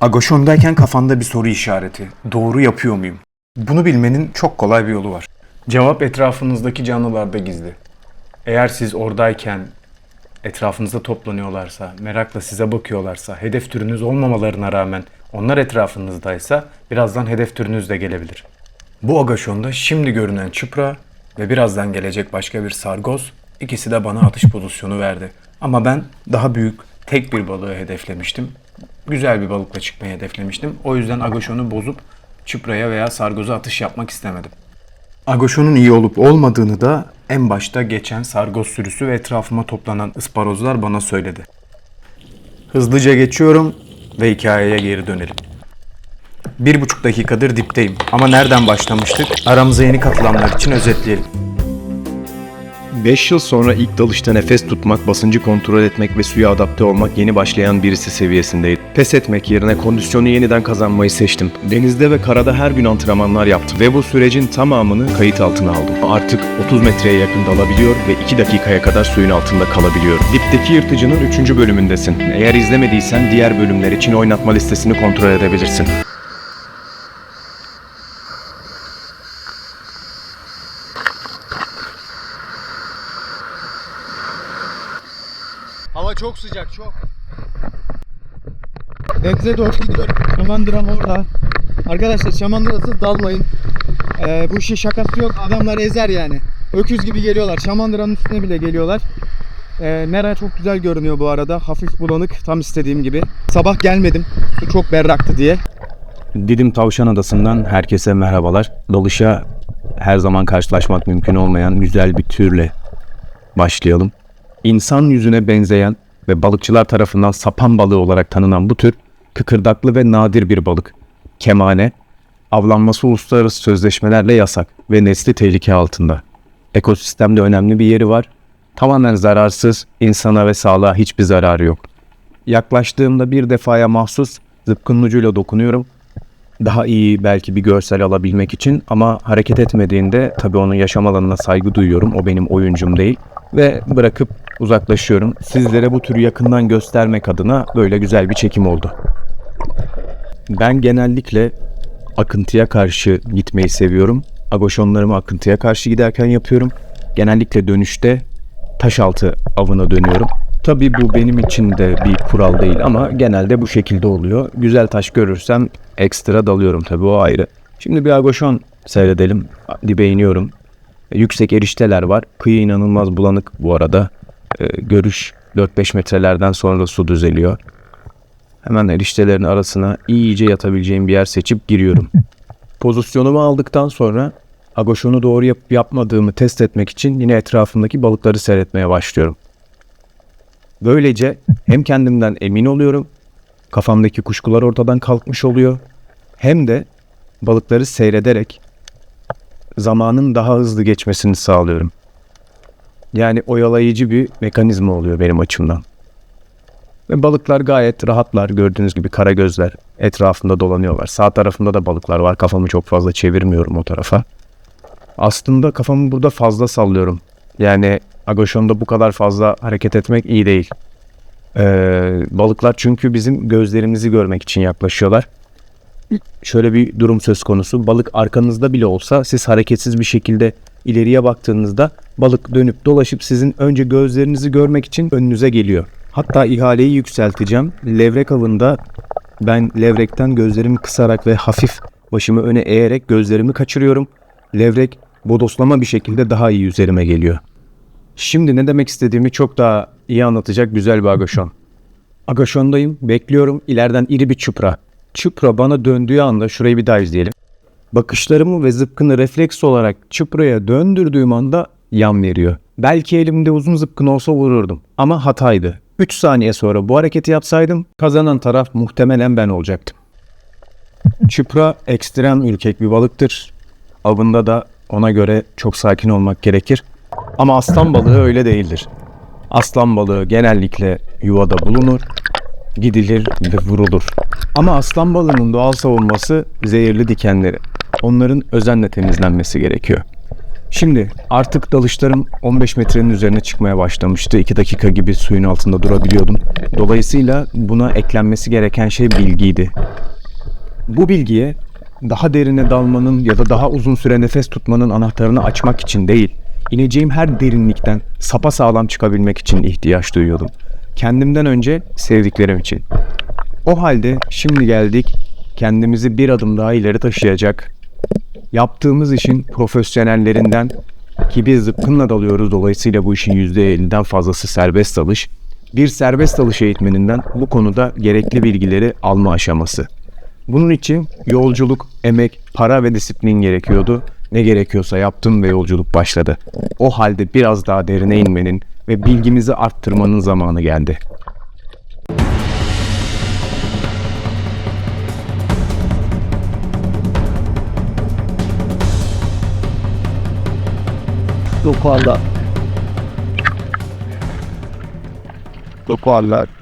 Agoşondayken kafanda bir soru işareti. Doğru yapıyor muyum? Bunu bilmenin çok kolay bir yolu var. Cevap etrafınızdaki canlılarda gizli. Eğer siz oradayken etrafınızda toplanıyorlarsa, merakla size bakıyorlarsa, hedef türünüz olmamalarına rağmen onlar etrafınızdaysa birazdan hedef türünüz de gelebilir. Bu agaşonda şimdi görünen çıpra ve birazdan gelecek başka bir sargoz ikisi de bana atış pozisyonu verdi. Ama ben daha büyük tek bir balığı hedeflemiştim. Güzel bir balıkla çıkmayı hedeflemiştim. O yüzden agaşonu bozup çıpraya veya sargoza atış yapmak istemedim. Agoşonun iyi olup olmadığını da en başta geçen sargoz sürüsü ve etrafıma toplanan ısparozlar bana söyledi. Hızlıca geçiyorum ve hikayeye geri dönelim. Bir buçuk dakikadır dipteyim ama nereden başlamıştık? Aramıza yeni katılanlar için özetleyelim. 5 yıl sonra ilk dalışta nefes tutmak, basıncı kontrol etmek ve suya adapte olmak yeni başlayan birisi seviyesindeydi. Pes etmek yerine kondisyonu yeniden kazanmayı seçtim. Denizde ve karada her gün antrenmanlar yaptım ve bu sürecin tamamını kayıt altına aldım. Artık 30 metreye yakın dalabiliyor ve 2 dakikaya kadar suyun altında kalabiliyorum. Dipteki Yırtıcı'nın 3. bölümündesin. Eğer izlemediysen diğer bölümler için oynatma listesini kontrol edebilirsin. Çok sıcak çok. Denize doğru gidiyorum. Şamandıram orada. Arkadaşlar şamandırasız dalmayın. Ee, bu işin şakası yok. Adamlar ezer yani. Öküz gibi geliyorlar. Şamandıranın üstüne bile geliyorlar. Ee, Nera çok güzel görünüyor bu arada. Hafif bulanık. Tam istediğim gibi. Sabah gelmedim. Su çok berraktı diye. Didim Tavşan Adası'ndan herkese merhabalar. Dalışa her zaman karşılaşmak mümkün olmayan güzel bir türle başlayalım. İnsan yüzüne benzeyen ve balıkçılar tarafından sapan balığı olarak tanınan bu tür kıkırdaklı ve nadir bir balık. Kemane, avlanması uluslararası sözleşmelerle yasak ve nesli tehlike altında. Ekosistemde önemli bir yeri var. Tamamen zararsız, insana ve sağlığa hiçbir zararı yok. Yaklaştığımda bir defaya mahsus zıpkının ucuyla dokunuyorum daha iyi belki bir görsel alabilmek için ama hareket etmediğinde tabii onun yaşam alanına saygı duyuyorum. O benim oyuncum değil ve bırakıp uzaklaşıyorum. Sizlere bu türü yakından göstermek adına böyle güzel bir çekim oldu. Ben genellikle akıntıya karşı gitmeyi seviyorum. Agoşonlarımı akıntıya karşı giderken yapıyorum. Genellikle dönüşte taş altı avına dönüyorum. Tabii bu benim için de bir kural değil ama genelde bu şekilde oluyor. Güzel taş görürsem ekstra dalıyorum tabii o ayrı. Şimdi bir agoşon seyredelim. Dibe iniyorum. E, Yüksek erişteler var. Kıyı inanılmaz bulanık bu arada. E, görüş 4-5 metrelerden sonra su düzeliyor. Hemen eriştelerin arasına iyice yatabileceğim bir yer seçip giriyorum. Pozisyonumu aldıktan sonra agoşonu doğru yapıp yapmadığımı test etmek için yine etrafımdaki balıkları seyretmeye başlıyorum. Böylece hem kendimden emin oluyorum, kafamdaki kuşkular ortadan kalkmış oluyor, hem de balıkları seyrederek zamanın daha hızlı geçmesini sağlıyorum. Yani oyalayıcı bir mekanizma oluyor benim açımdan. Ve balıklar gayet rahatlar. Gördüğünüz gibi kara gözler etrafında dolanıyorlar. Sağ tarafında da balıklar var. Kafamı çok fazla çevirmiyorum o tarafa. Aslında kafamı burada fazla sallıyorum. Yani Agoşon'da bu kadar fazla hareket etmek iyi değil. Ee, balıklar çünkü bizim gözlerimizi görmek için yaklaşıyorlar. Şöyle bir durum söz konusu. Balık arkanızda bile olsa siz hareketsiz bir şekilde ileriye baktığınızda balık dönüp dolaşıp sizin önce gözlerinizi görmek için önünüze geliyor. Hatta ihaleyi yükselteceğim. Levrek avında ben levrekten gözlerimi kısarak ve hafif başımı öne eğerek gözlerimi kaçırıyorum. Levrek bodoslama bir şekilde daha iyi üzerime geliyor. Şimdi ne demek istediğimi çok daha iyi anlatacak güzel bir agaşon. Agaşondayım, bekliyorum. İleriden iri bir çupra. Çupra bana döndüğü anda şurayı bir daha izleyelim. Bakışlarımı ve zıpkını refleks olarak çupraya döndürdüğüm anda yan veriyor. Belki elimde uzun zıpkın olsa vururdum ama hataydı. 3 saniye sonra bu hareketi yapsaydım kazanan taraf muhtemelen ben olacaktım. Çupra ekstrem ürkek bir balıktır. Avında da ona göre çok sakin olmak gerekir. Ama aslan balığı öyle değildir. Aslan balığı genellikle yuvada bulunur, gidilir ve vurulur. Ama aslan balığının doğal savunması zehirli dikenleri. Onların özenle temizlenmesi gerekiyor. Şimdi artık dalışlarım 15 metrenin üzerine çıkmaya başlamıştı. 2 dakika gibi suyun altında durabiliyordum. Dolayısıyla buna eklenmesi gereken şey bilgiydi. Bu bilgiye daha derine dalmanın ya da daha uzun süre nefes tutmanın anahtarını açmak için değil, ineceğim her derinlikten sapa sağlam çıkabilmek için ihtiyaç duyuyordum. Kendimden önce sevdiklerim için. O halde şimdi geldik kendimizi bir adım daha ileri taşıyacak, yaptığımız işin profesyonellerinden ki biz zıpkınla dalıyoruz dolayısıyla bu işin %50'den fazlası serbest dalış. Bir serbest dalış eğitmeninden bu konuda gerekli bilgileri alma aşaması. Bunun için yolculuk, emek, para ve disiplin gerekiyordu. Ne gerekiyorsa yaptım ve yolculuk başladı. O halde biraz daha derine inmenin ve bilgimizi arttırmanın zamanı geldi. Toparla. Toparlar.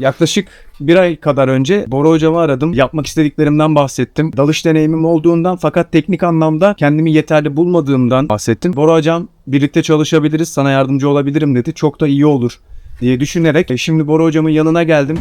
Yaklaşık bir ay kadar önce Bora hocamı aradım. Yapmak istediklerimden bahsettim. Dalış deneyimim olduğundan fakat teknik anlamda kendimi yeterli bulmadığımdan bahsettim. Bora hocam birlikte çalışabiliriz sana yardımcı olabilirim dedi. Çok da iyi olur diye düşünerek e, şimdi Bora hocamın yanına geldim.